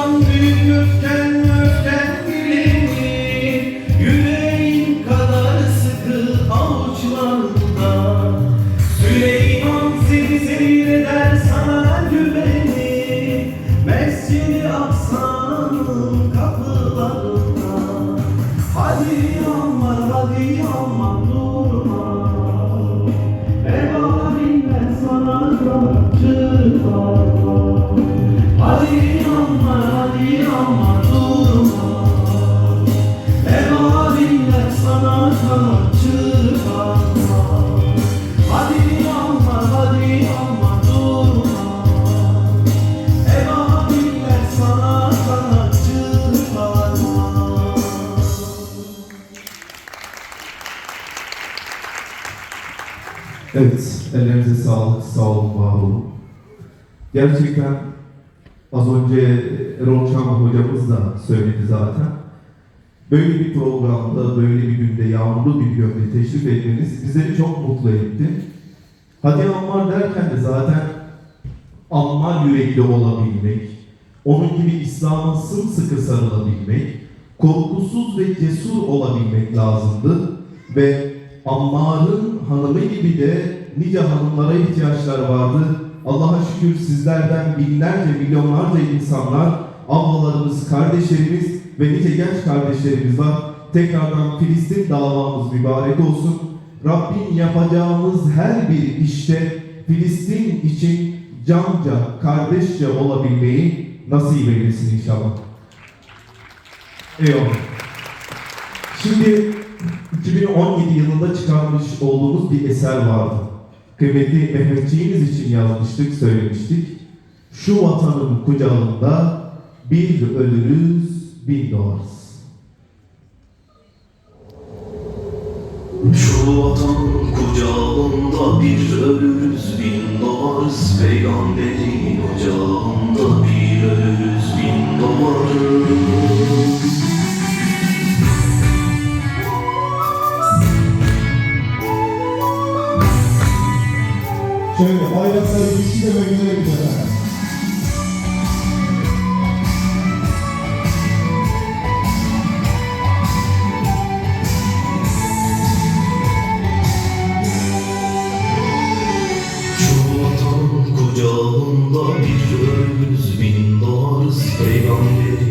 Aman büyük öfken öfken dilini Yüreğin kadar sıkı avuçlarında. Süleyman seni zehir eder sana güveni Mescid-i Aksa'nın Hadi aman hadi aman durma. Eva bilmez sana kapçı Evet, ellerinize sağlık, sağ olun, var olun. Gerçekten az önce Erol Çam hocamız da söyledi zaten. Böyle bir programda, böyle bir günde yağmurlu bir gönde teşrif etmeniz bizleri çok mutlu etti. Hadi Ammar derken de zaten Ammar yürekli olabilmek, onun gibi İslam'a sımsıkı sarılabilmek, korkusuz ve cesur olabilmek lazımdı. Ve Ammar'ın hanımı gibi de nice hanımlara ihtiyaçlar vardı. Allah'a şükür sizlerden binlerce, milyonlarca insanlar, ablalarımız, kardeşlerimiz ve nice genç kardeşlerimiz var. Tekrardan Filistin davamız mübarek olsun. Rabbim yapacağımız her bir işte Filistin için canca, kardeşçe olabilmeyi nasip eylesin inşallah. Eyvallah. Şimdi 2017 yılında çıkarmış olduğumuz bir eser vardı. Kıymetli Mehmetçiğimiz için yazmıştık, söylemiştik. Şu vatanın kucağında bir ölürüz, bin doğarız. Şu vatan kucağında bir ölürüz bin doğarız Peygamberin gülerek efendim. Şu vatan kucağında bir ölürüz bin doğarız Peygamberin